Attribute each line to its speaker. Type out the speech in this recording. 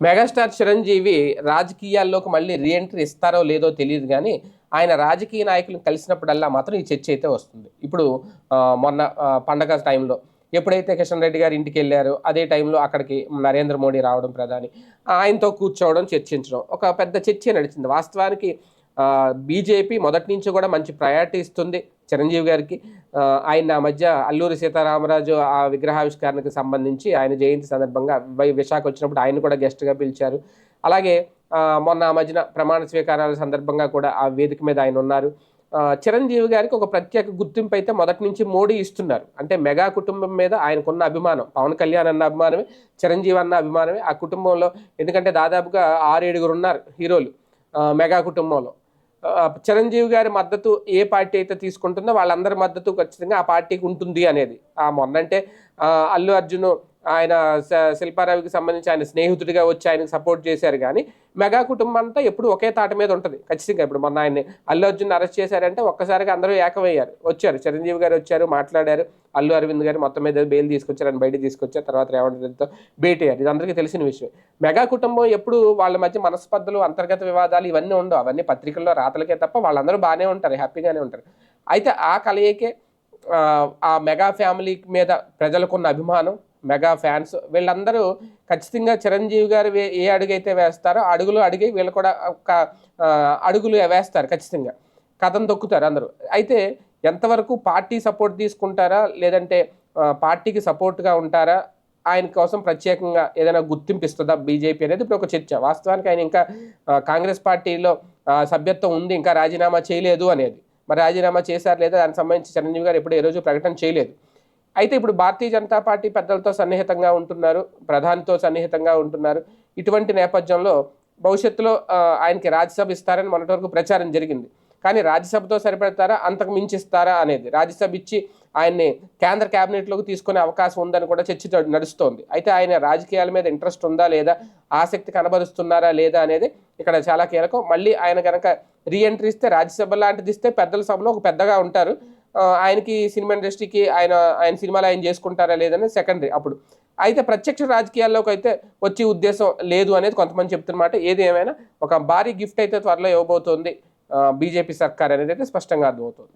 Speaker 1: Megastar Chiranjeevi రాజకీయాల్లోకి మళ్ళీ reentry ఇస్తారో లేదో తెలియదు కానీ ఆయన రాజకీయ నాయకులను కలిసినప్పుడల్లా మాత్రం ఈ చర్చ అయితే వస్తుంది. ఇప్పుడు మొన్న పండగ టైంలో ఎప్పుడైతే కిషన్ రెడ్డి గారు ఇంటికి వెళ్ళారో అదే టైంలో అక్కడికి నరేంద్ర మోడీ రావడం ప్రధాని. ఆయనతో కూర్చోవడం చర్చించడం ఒక పెద్ద చర్చ నడిచింది. వాస్తవానికి బీజేపీ మొదటి నుంచి కూడా మంచి ప్రయారిటీ ఇస్తుంది చిరంజీవి గారికి. ఆయన మధ్య అల్లూరి సీతారామరాజు ఆ విగ్రహావిష్కరణకు సంబంధించి ఆయన జయంతి సందర్భంగా వై- విశాఖ వచ్చినప్పుడు ఆయన కూడా గెస్ట్గా పిలిచారు. అలాగే మొన్న ఆ మధ్యన ప్రమాణ స్వీకారాల సందర్భంగా కూడా ఆ వేదిక మీద ఆయన ఉన్నారు. చిరంజీవి గారికి ఒక ప్రత్యేక గుర్తింపు అయితే మొదటి నుంచి మోడీ ఇస్తున్నారు. అంటే మెగా కుటుంబం మీద ఆయనకున్న అభిమానం పవన్ కళ్యాణ్ అన్న అభిమానమే చిరంజీవి అన్న అభిమానమే ఆ కుటుంబంలో. ఎందుకంటే దాదాపుగా ఆరు ఏడుగురు ఉన్నారు హీరోలు మెగా కుటుంబంలో. చిరంజీవి గారి మద్దతు ఏ పార్టీ అయితే తీసుకుంటుందో వాళ్ళందరి మద్దతు ఖచ్చితంగా ఆ పార్టీకి ఉంటుంది అనేది. ఆ మొన్నంటే అల్లు అర్జున్ ఆయన శిల్పారావికి సంబంధించి ఆయన స్నేహితుడిగా వచ్చి ఆయనకు సపోర్ట్ చేశారు కానీ మెగా కుటుంబం అంతా ఎప్పుడు ఒకే తాట మీద ఉంటుంది. ఖచ్చితంగా ఇప్పుడు మొన్న ఆయన్ని అల్లు అర్జున్ అరెస్ట్ చేశారంటే ఒక్కసారిగా అందరూ ఏకమయ్యారు. వచ్చారు. చిరంజీవి గారు వచ్చారు మాట్లాడారు. అల్లు అరవింద్ గారు మొత్తం మీద బెయిల్ తీసుకొచ్చారు ఆయన బయట తీసుకొచ్చారు. తర్వాత రేవంత్ రెడ్డితో భేటీ అయ్యారు. ఇది అందరికీ తెలిసిన విషయం. మెగా కుటుంబం ఎప్పుడు వాళ్ళ మధ్య మనస్పర్ధలు అంతర్గత వివాదాలు ఇవన్నీ ఉండవు. అవన్నీ పత్రికల్లో రాతలకే తప్ప వాళ్ళందరూ బాగానే ఉంటారు హ్యాపీగానే ఉంటారు. అయితే ఆ కలయికే ఆ, ఆ మెగా ఫ్యామిలీ మీద ప్రజలకున్న అభిమానం మెగా ఫ్యాన్స్. వీళ్ళందరూ ఖచ్చితంగా చిరంజీవి గారు ఏ అడుగైతే వేస్తారో అడుగులు అడిగి వీళ్ళు కూడా ఒక అడుగులు వేస్తారు ఖచ్చితంగా. కథం తొక్కుతారు అందరూ. అయితే ఎంతవరకు పార్టీ సపోర్ట్ తీసుకుంటారా? లేదంటే పార్టీకి సపోర్ట్గా ఉంటారా? ఆయన కోసం ప్రత్యేకంగా ఏదైనా గుర్తింపు ఇస్తుందా బీజేపీ అనేది? ఇప్పుడు ఒక చర్చ. వాస్తవానికి ఆయన ఇంకా కాంగ్రెస్ పార్టీలో సభ్యత్వం ఉంది ఇంకా రాజీనామా చేయలేదు అనేది. మరి రాజీనామా చేశారు లేదా? దానికి సంబంధించి చిరంజీవి గారు ఎప్పుడు ఏ రోజు ప్రకటన చేయలేదు. అయితే ఇప్పుడు భారతీయ జనతా పార్టీ పెద్దలతో సన్నిహితంగా ఉంటున్నారు ప్రధానితో సన్నిహితంగా ఉంటున్నారు. ఇటువంటి నేపథ్యంలో భవిష్యత్తులో ఆయనకి రాజ్యసభ ఇస్తారని మొన్నటి వరకు ప్రచారం జరిగింది. కానీ రాజ్యసభతో సరిపెడతారా? అంతకు మించి ఇస్తారా అనేది. రాజ్యసభ ఇచ్చి ఆయన్ని కేంద్ర కేబినెట్లోకి తీసుకునే అవకాశం ఉందని కూడా చర్చ నడుస్తోంది. అయితే ఆయన రాజకీయాల మీద ఇంట్రెస్ట్ ఉందా లేదా? ఆసక్తి కనబరుస్తున్నారా లేదా అనేది ఇక్కడ చాలా కీలకం. మళ్ళీ ఆయన కనుక రీఎంట్రీ ఇస్తే రాజ్యసభ లాంటిది ఇస్తే పెద్దల సభలో ఒక పెద్దగా ఉంటారు. ఆయనకి సినిమా ఇండస్ట్రీకి ఆయన ఆయన సినిమాలు ఆయన చేసుకుంటారా లేదని సెకండరీ అప్పుడు అయితే ప్రత్యక్ష రాజకీయాల్లోకి అయితే వచ్చే ఉద్దేశం లేదు అనేది కొంతమంది చెప్తున్నమాట. ఏది ఏమైనా ఒక భారీ గిఫ్ట్ అయితే త్వరలో ఇవ్వబోతోంది బీజేపీ సర్కార్ అనేది అయితే స్పష్టంగా అర్థమవుతుంది.